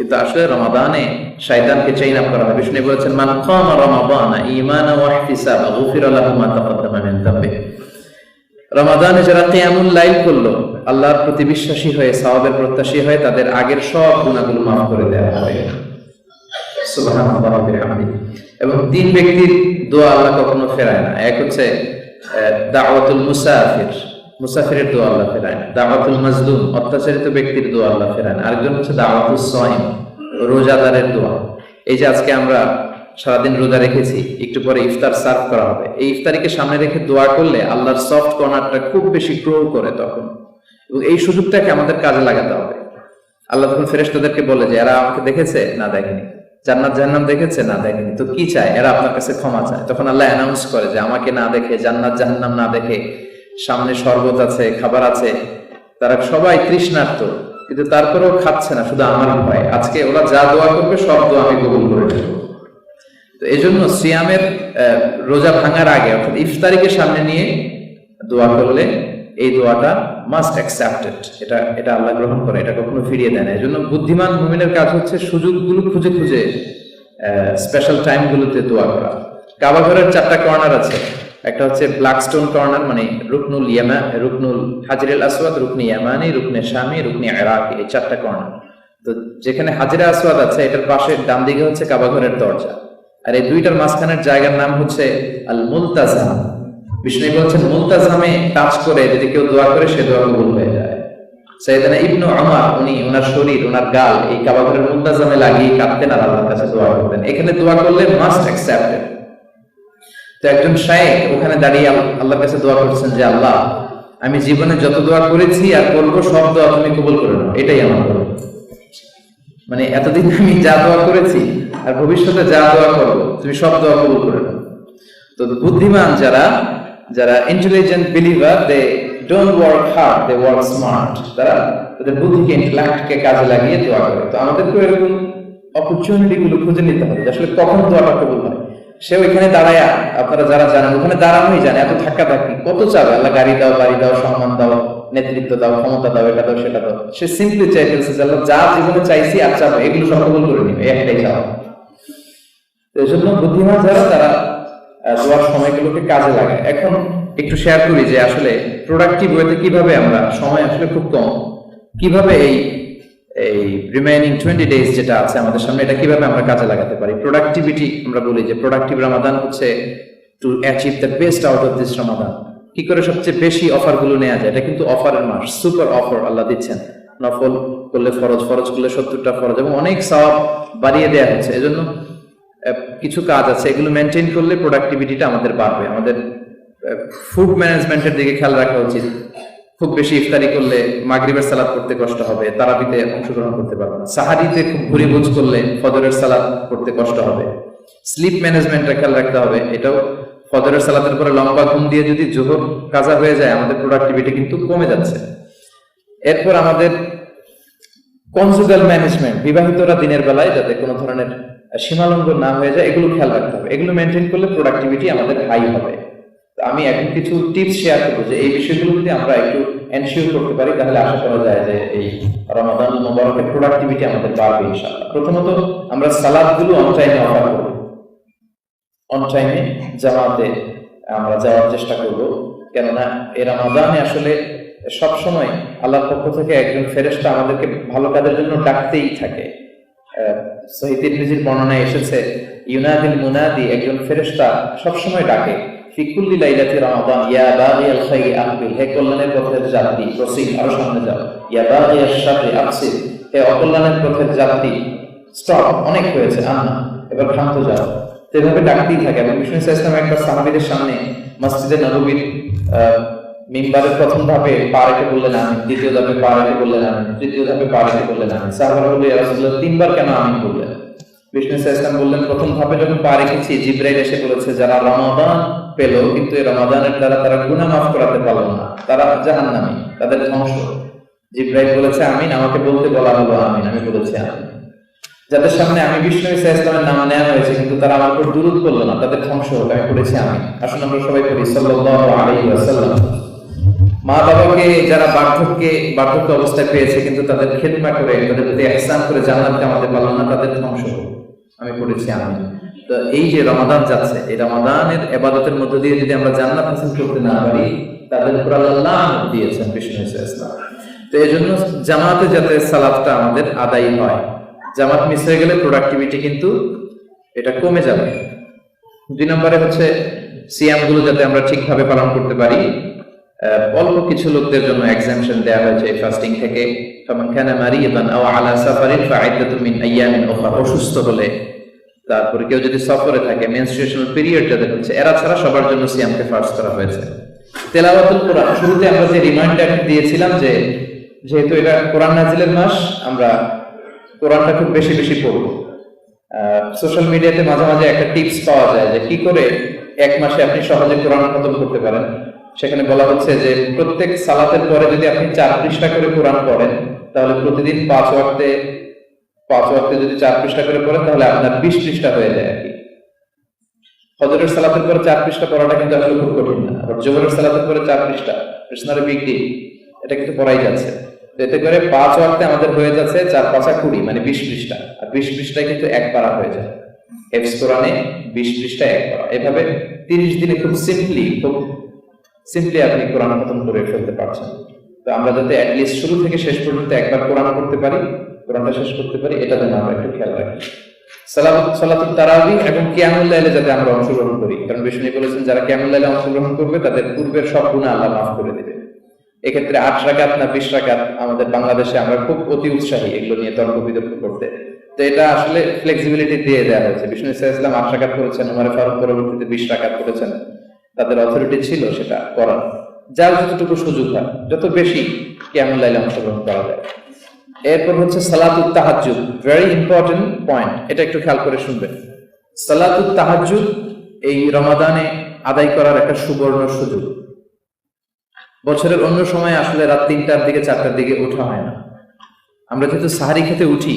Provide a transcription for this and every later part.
কিন্তু আসলে রমাদানে শয়তানকে চেইন আপ করা হয়। বিষ্ণু বলেছেন, মান কামা রমাদানা ঈমানা ওয়া ইহতিসাবা, গুফিরা লাহু মা তাকাদ্দামা মিন যামবি রমাদানে যারা কিয়ামুল লাইল করল, আল্লাহর প্রতি বিশ্বাসী হয়ে, সওয়াবের প্রত্যাশী হয়ে, তাদের আগের সব গুনাহগুলো মাফ করে দেওয়া হবে সুবহানাল্লাহ ওয়া এবং তিন ব্যক্তির দোয়া আল্লাহ কখনো ফেরায় না। এক হচ্ছে দাওয়াতুল মুসাফির। মুসাফিরের দোয়া আল্লাহ ফেরায়। দাওয়াতুল মাজলুম, অত্যাচারিত ব্যক্তির দোয়া আল্লাহ ফেরায়। আরেকজন হচ্ছে দাওয়াতুল সাইম, রোজাদারের দোয়া। এই যে আজকে আমরা সারাদিন রোজা রেখেছি, একটু পরে ইফতার সার্ভ করা হবে। এই ইফতারিকে সামনে রেখে দোয়া করলে আল্লাহর সফট কর্নারটা খুব বেশি গ্রো করে তখন। এবং এই সুযোগটাকে আমাদের কাজে লাগাতে হবে। আল্লাহ তখন ফেরেশতাদেরকে বলে যে, এরা আমাকে দেখেছে? না, দেখেনি। জান্নাত জাহান্নাম দেখেছে? না, দেখেনি। তো কি চায়? এরা আপনার কাছে ক্ষমা চায়। তখন আল্লাহ অ্যানাউন্স করে যে, আমাকে না দেখে, জান্নাত জাহান্নাম না দেখে সামনে শরবত আছে, খাবার আছে, তারা সবাই তৃষ্ণার্ত, কিন্তু তারপরেও খাচ্ছে না, শুধু আমার ভয়। আজকে ওরা যা দোয়া করবে, সব দোয়া আমি কবুল করে তো এই জন্য সিয়ামের রোজা ভাঙার আগে, অর্থাৎ ইফতারিকে সামনে নিয়ে দোয়া করলে এই দোয়াটা মাস্ট অ্যাকসেপ্টেড এটা এটা আল্লাহ গ্রহণ করে, এটা কখনো ফিরিয়ে দেয় না। এই জন্য বুদ্ধিমান মুমিনের কাজ হচ্ছে সুযোগগুলো খুঁজে খুঁজে স্পেশাল টাইমগুলোতে দোয়া করা। কাবা ঘরের চারটা কর্নার আছে। একটা হচ্ছে ব্ল্যাক স্টোন কর্নার মানে রুকনুল ইয়ামা, রুকনুল হাজিরুল আসওয়াদ, রুকনি ইয়ামানি, রুকনে শামি, রুকনি ইরাকি, এই চারটা কর্নার তো যেখানে হাজিরা আসওয়াদ আছে, এটার পাশে ডান দিকে হচ্ছে কাবা ঘরের দরজা। আর এই দুইটার মাঝখানের জায়গার নাম হচ্ছে আল মুলতাজাম বিষ্ণু বলছেন, মুলতাজামে টাচ করে, যদি কেউ দোয়া করে, সে দোয়া কবুল হয়ে যায়। সৈয়দনা ইবনু আমার উনি ওনার শরীর ওনার গাল, এই কাবা ঘরের মুলতাজামে লাগিয়ে কাঁদতেন আর আল্লাহর কাছে দোয়া করতেন। এখানে দোয়া করলে মাস্ট অ্যাকসেপ্টেড তো একজন শায়েখ ওখানে দাঁড়িয়ে আল- আল্লাহর কাছে দোয়া করছেন যে, আল্লাহ, আমি জীবনে যত দোয়া করেছি আর করব, সব দোয়া তুমি কবুল করে নাও। এটাই আমার দোয়া মানে এতদিন আমি যা দোয়া করেছি আর ভবিষ্যতে যা দোয়া করব, তুমি সব দোয়া কবুল করে নাও। তো বুদ্ধিমান যারা যারা intelligent believer they don't work hard they work smart তারা তাদের বুদ্ধিকে ইন্টেলেক্টকে কাজে লাগিয়ে দোয়া করে। তো আমাদেরকে এরকম অপরচুনিটি গুলো খুঁজে নিতে হবে আসলে কখন দোয়াটা কবুল হয় সে ওইখানে দাঁড়ায়, আপনারা যারা জানেন, ওখানে দাঁড়ানোই জানে, এত ধাক্কা ধাক্কি, কত চাবে আল্লাহ গাড়ি দাও, বাড়ি দাও, সম্মান দাও, নেতৃত্ব দাও, ক্ষমতা দাও, এটা দাও, সেটা দাও। সে সিম্পলি চাই ফেলছে যে, আল্লাহ যা জীবনে চাইছি, আর চাবো, এগুলো সব কবুল করে নিবে, একটাই চাওয়া। এই জন্য বুদ্ধিমান যারা, তারা দোয়ার সময়গুলোকে কাজে লাগায়। এখন একটু শেয়ার করি যে, আসলে প্রোডাক্টিভ ওয়েতে কীভাবে আমরা, সময় আসলে খুব কম। কীভাবে এই এই রিমেইনিং টোয়েন্টি ডেজ যেটা আছে আমাদের সামনে, এটা কীভাবে আমরা কাজে লাগাতে পারি? প্রোডাক্টিভিটি আমরা বলি যে প্রোডাক্টিভ রামাদান হচ্ছে to achieve the best out of this Ramadan কি করে সবচেয়ে বেশি অফারগুলো নেওয়া যায়? এটা কিন্তু অফারের মাস সুপার অফার আল্লাহ দিচ্ছেন। নফল করলে ফরজ ফরজ করলে সত্তরটা ফরজ এবং অনেক সওয়াব বাড়িয়ে দেওয়া হচ্ছে। এজন্য কিছু কাজ আছে, এগুলো মেনটেন করলে প্রোডাক্টিভিটিটা আমাদের বাড়বে। আমাদের ফুড ম্যানেজমেন্টের দিকে খেয়াল রাখা উচিত। খুব বেশি ইফতারি করলে মাগরিবের সালাদ করতে কষ্ট হবে, তারাবিতে অংশগ্রহণ করতে পারবে না। সাহারিতে খুব ঘুরে বুঝ করলে ফজরের সালাদ করতে কষ্ট হবে। স্লিপ ম্যানেজমেন্টটা খেয়াল রাখতে হবে, এটাও ফজরের সালাতের পরে লম্বা ঘুম দিয়ে যদি জোহর কাজা হয়ে যায়, আমাদের প্রোডাক্টিভিটি কিন্তু কমে যাচ্ছে। এরপর আমাদের কনজুগাল ম্যানেজমেন্ট বিবাহিতরা দিনের বেলায় যাতে কোনো ধরনের সীমালঙ্ঘন না হয়ে যায়, এগুলো খেয়াল রাখতে হবে। এগুলো মেনটেন করলে প্রোডাক্টিভিটি আমাদের হাই হবে। আমি এখন কিছু টিপস শেয়ার করব যে এই বিষয়গুলো যদি আমরা একটু এনশিওর করতে পারি, তাহলে আশা করা যায় যে এই রমাদান মোবারকের প্রোডাক্টিভিটি আমাদের বাড়বে ইনশাআল্লাহ। প্রথমত আমরা সালাদগুলো অন টাইমে অফার করব। অন টাইমে জামাতে আমরা যাওয়ার চেষ্টা করব। কেননা এই রমাদানে আসলে সব সময় আল্লাহর পক্ষ থেকে একজন ফেরেশতা আমাদেরকে ভালো কাজের জন্য ডাকতেই থাকে। সহিদ ইবলিজির বর্ণনায় এসেছে, ইউনাদিল মুনাদি একজন ফেরেশতা সবসময় ডাকে। এবার যাও। ডাকতেই থাকে এবং বিষ্ণু ইসলাম একবার সাহাবীদের সামনে মসজিদে নববীর আহ, মিম্বারের প্রথম ধাপে পা রেখে বললেন আমি দ্বিতীয় ধাপে পা রেখে বললেন আমি তৃতীয় ধাপে পা রেখে বললেন আমি সাহাবারা তিনবার কেন আমি বললেন? বিষ্ণু ইসলাম বললেন প্রথম ধাপে যখন পা রেখেছি জিব্রাইল এসে বলেছে যারা রমাদান পেল, কিন্তু এই রমাদানের দ্বারা তারা গুনাহ মাফ করাতে পারল না। তারা জাহান্নামী, তাদের ধ্বংস। জিব্রাইল বলেছে, আমিন, আমাকে বলতে বলা হলো আমিন, আমি বলেছি আমিন। যাদের সামনে আমি বিষ্ণু ইসা ইসলামের নাম নেওয়া হয়েছে, কিন্তু তারা আমার উপর দুরুদ করল না, তাদের ধ্বংস হোক, আমি করেছি আমি আসুন আমরা সবাই করি ওয়াসাল্লাম। মা বাবাকে, যারা বার্ধক্যে, বার্ধক্য অবস্থায় পেয়েছে, কিন্তু তাদের খেদমা করে, তাদের প্রতি এহসান করে জান্নাতকে আমাদের পারলাম না, তাদের ধ্বংস। আমি করেছি আমি তো এই যে রমাদান যাচ্ছে, এই রমাদানের এবাদতের মধ্য দিয়ে যদি আমরা জান্নাত হাসিল করতে না পারি তাদের উপর আল্লাহ দিয়েছেন, বিষ্ণু ইসলাম। তো এই জন্য জামাতে যাতে সালাদটা আমাদের আদায় হয়, জামাত মিস হয়ে গেলে প্রোডাক্টিভিটি কিন্তু এটা কমে যাবে। দুই নম্বরে হচ্ছে সিয়ামগুলো যাতে আমরা ঠিকভাবে পালন করতে পারি অল্প কিছু লোকদের জন্য এক্সামশন দেওয়া হয়েছে এই ফাস্টিং থেকে। ফামান কানা মারিয়াদান আও আলা সাফারিন ফাইদাতুম মিন আইয়ামিন উখরা অসুস্থ হলে তারপরে কেউ যদি সফরে থাকে মেনস্ট্রুয়েশনাল পিরিয়ড যাদের হচ্ছে এরা ছাড়া সবার জন্য সিয়ামকে ফার্স্ট করা হয়েছে। তেলাওয়াতুল কোরআন, শুরুতে আমরা যে রিমাইন্ডার দিয়েছিলাম যে, যেহেতু এটা কোরআন নাজিলের মাস, আমরা কোরআনটা খুব বেশি বেশি পড়ব। সোশ্যাল মিডিয়াতে মাঝে মাঝে একটা টিপস পাওয়া যায় যে কি করে এক মাসে আপনি সহজে কোরআন খতম করতে পারেন। সেখানে বলা হচ্ছে যে, প্রত্যেক সালাতের পরে যদি আপনি চার পৃষ্ঠা করে কোরআন পড়েন, তাহলে প্রতিদিন পাঁচ ওয়াক্তে পাঁচ ওয়াক্তে যদি চার পৃষ্ঠা করে পড়েন, তাহলে আপনার বিশ পৃষ্ঠা হয়ে যায় আর কি। ফজরের সালাতের পরে চার পৃষ্ঠা পড়াটা কিন্তু আসলে খুব কঠিন না। আবার জোহরের সালাতের পরে চার পৃষ্ঠা কৃষ্ণার বিগ এটা কিন্তু পড়াই যাচ্ছে। এতে করে পাঁচ ওয়াক্তে আমাদের হয়ে যাচ্ছে চার পাঁচা কুড়ি মানে বিশ পৃষ্ঠা। আর বিশ পৃষ্ঠায় কিন্তু এক পারা হয়ে যায়। হেফস কোরআনে বিশ পৃষ্ঠা এক পারা। এভাবে তিরিশ দিনে খুব সিম্পলি খুব সিম্পলি আপনি কোরআন খতম করে ফেলতে পারছেন। তো আমরা যাতে অ্যাটলিস্ট শুরু থেকে শেষ পর্যন্ত একবার কোরআন করতে পারি কোরআনটা শেষ করতে পারি, এটা যেন আমরা একটু খেয়াল রাখি। সালাত সালাতুত তারাবি এবং যাতে আমরা অংশগ্রহণ করি। কারণ বিষ্ণু বলেছেন, যারা অংশগ্রহণ করবে, তাদের পূর্বের সব আল্লাহ মাফ করে দেবে। এক্ষেত্রে আট রাকাত না বিশ রাকাত আমাদের বাংলাদেশে আমরা খুব অতি উৎসাহী, এগুলো নিয়ে তর্ক বিতর্ক করতে। তো এটা আসলে ফ্লেক্সিবিলিটি দিয়ে দেওয়া হয়েছে। বিষ্ণু ইসলাম আট রাকাত করেছেন ফারুক পরবর্তীতে বিশ রাকাত করেছেন। তাদের অথরিটি ছিল সেটা করার। যার যতটুকু সুযোগ হয়, যত বেশি কিয়ামুল লাইলে অংশগ্রহণ করা যায়। এরপর হচ্ছে সালাতুত তাহাজ্জুদ ভেরি ইম্পর্টেন্ট পয়েন্ট এটা একটু খেয়াল করে শুনবেন সালাতুত তাহাজ্জুদ এই রমাদানে আদায় করার একটা সুবর্ণ সুযোগ। বছরের অন্য সময় আসলে রাত তিনটার দিকে, চারটার দিকে ওঠা হয় না। আমরা যেহেতু সাহারি খেতে উঠি,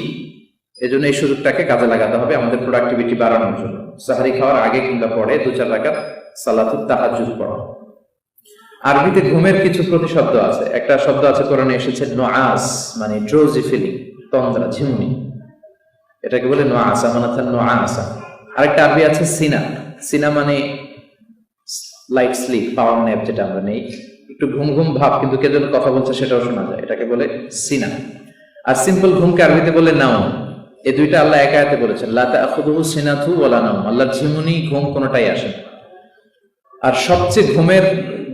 এজন্য এই সুযোগটাকে কাজে লাগাতে হবে আমাদের প্রোডাক্টিভিটি বাড়ানোর জন্য। সাহারি খাওয়ার আগে কিংবা পরে দু চার রাকাত সালাতুত তাহাজ্জুদ পড়া। আরবিতে ঘুমের কিছু প্রতিশব্দ আছে। একটা শব্দ আছে, কোরআনে এসেছে নোয়াস মানে ড্রোজি ফিলিং তন্দ্রা, ঝিমুনি। এটাকে বলে নোয়াসা মানে নোয়াসা আরেকটা আরবি আছে, সিনা। সিনা মানে লাইট স্লিপ পাওয়ার ন্যাপ যেটা আমরা নেই। একটু ঘুম ঘুম ভাব, কিন্তু কে যেন কথা বলছে সেটাও শোনা যায়। এটাকে বলে সিনা। আর সিম্পল ঘুমকে আরবিতে বলে নাও এই দুইটা আল্লাহ একা এতে বলেছেন লাতা সিনাথু ওয়ালা নাও আল্লাহর ঝিমুনি, ঘুম কোনোটাই আসে আর সবচেয়ে ঘুমের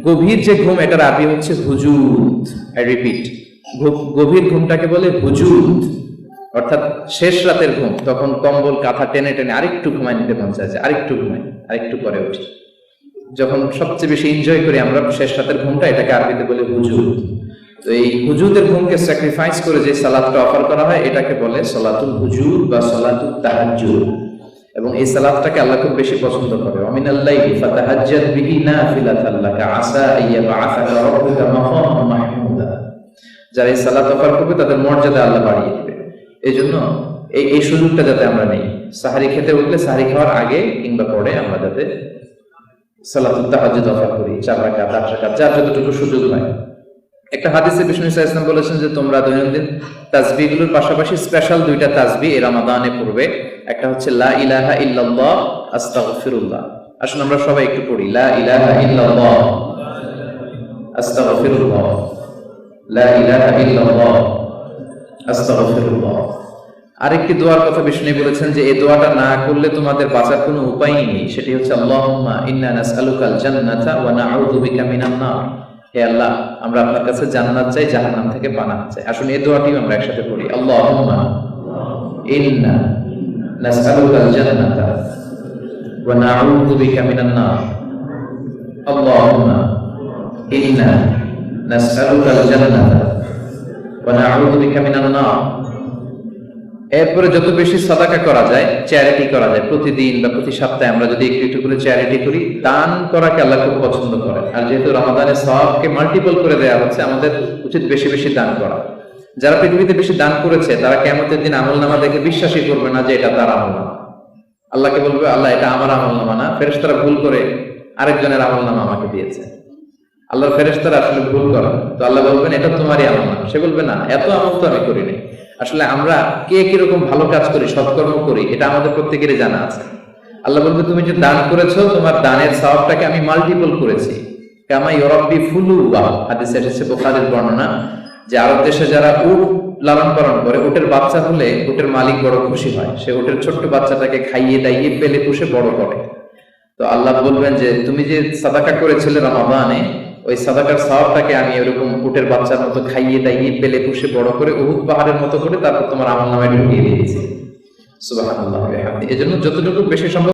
গভীর যে ঘুম এটার আরবি হচ্ছে হুজুদ। আই রিপিট গভীর ঘুমটাকে বলে হুজুদ। অর্থাৎ শেষ রাতের ঘুম, তখন কম্বল, কাঁথা টেনে টেনে আরেকটু ঘুমায় নিতে মন চাইছে আরেকটু ঘুমাই আরেকটু পরে উঠি। যখন সবচেয়ে বেশি এনজয় করি আমরা, শেষ রাতের ঘুমটা এটাকে আরবিতে বলে হুজুদ। তো এই হুজুদের ঘুমকে স্যাক্রিফাইস করে যে সালাদটা অফার করা হয়, এটাকে বলে সলাতুল হুজুদ বা সলাতুল তাহাজ্জুদ। এবং এই সালাদটাকে আল্লাহ খুব বেশি পছন্দ করে। আল্লাহি ফাতাহাজ্জাদ বিহি আসা আইয়াবআসাকা রাব্বুকা মাহমুদা। যারা এই সালাত অফার করবে, তাদের মর্যাদা আল্লাহ বাড়িয়ে দিবে। এই জন্য এই এই সুযোগটা যাতে আমরা নেই। সাহারি খেতে উঠলে সাহারি খাওয়ার আগে কিংবা পরে আমরা যাতে সালাতুল তাহাজ্জুদ অফার করি। চার রাকাত, আট রাকাত, যার যতটুকু সুযোগ হয়। একটা হাদিসে বিষ্ণু বলেছেন যে তোমরা দৈনন্দিন তাসবিগুলোর পাশাপাশি স্পেশাল দুইটা তাসবি এই রমাদানে পড়বে। একটা হচ্ছে লা ইলাহা ইল্লাল্লাহ, আস্তাগফিরুল্লাহ। আমরা সবাই একটু পড়ি। লা ইলাহা ইল্লাল্লাহ, আস্তাগফিরুল্লাহ। লা ইলাহা ইল্লাল্লাহ, আস্তাগফিরুল্লাহ। আরেকটি দোয়ার কথা বিষ্ণু বলেছেন যে এই দোয়াটা না করলে তোমাদের বাঁচার কোনো উপায়ই নেই। সেটি হচ্ছে, আল্লাহুম্মা ইন্না নাসআলুকাল জান্নাতা ওয়া নাউযু বিকা মিনান নার। হে আল্লাহ, আমরা আপনার কাছে জান্নাত চাই, জাহান্নাম থেকে পানাহ চাই। আসুন, এই দোয়াটিও আমরা একসাথে পড়ি। আল্লাহুম্মা ইন্না নাসআলুকাল জান্নাতা ওয়া নাউযু বিকা মিনান নার। আল্লাহুম্মা ইন্না নাসআলুকাল জান্নাতা ওয়া নাউযু বিকা মিনান নার। এরপরে যত বেশি সাদাকা করা যায় চ্যারিটি করা যায়, প্রতিদিন বা প্রতি সপ্তাহে আমরা যদি একটু একটু করে চ্যারিটি করি, দান করাকে আল্লাহ খুব পছন্দ করে আর যেহেতু রমাদানের সবকে মাল্টিপল করে দেওয়া হচ্ছে, আমাদের উচিত বেশি বেশি দান করা। যারা পৃথিবীতে বেশি দান করেছে, তারা কেমতের দিন আমল নামা দেখে বিশ্বাসই করবে না যে এটা তার আমল নামা। আল্লাহকে বলবে, আল্লাহ, এটা আমার আমল নামা না। ফেরেস তারা ভুল করে আরেকজনের আমল নামা আমাকে দিয়েছে। আল্লাহর ফেরেশতারা আসলে ভুল করা তো আল্লাহ বলবেন, এটা তোমারই আমল না সে বলবে, না, এত আমল তো আমি করি নাই আসলে আমরা কে কীরকম ভালো কাজ করি, সৎকর্ম করি, এটা আমাদের প্রত্যেকেরই জানা আছে। আল্লাহ বলবে, তুমি যে দান করেছ, তোমার দানের সওয়াবটাকে আমি মাল্টিপল করেছি। কামা ইউরাব্বি ফুলু ওয়া হাদিসে এসেছে বুখারীর বর্ণনা যে আরব দেশে যারা উট লালন পালন করে, উটের বাচ্চা হলে উটের মালিক বড় খুশি হয়। সে উটের ছোট্ট বাচ্চাটাকে খাইয়ে দাইয়ে পেলে পুষে বড় করে। তো আল্লাহ বলবেন যে, তুমি যে সাদাকা করেছিলে রমাদানে ওই সাদাকার সাহাবটাকে আমি এরকম উটের বাচ্চার মতো খাইয়ে দাইয়ে পেলে পুষে বড় করে উহুদ পাহাড়ের মতো করে তারপর তোমার আমার নামে ঢুকিয়ে দিয়েছি। সুবাহ এই জন্য যতটুকু বেশি সম্ভব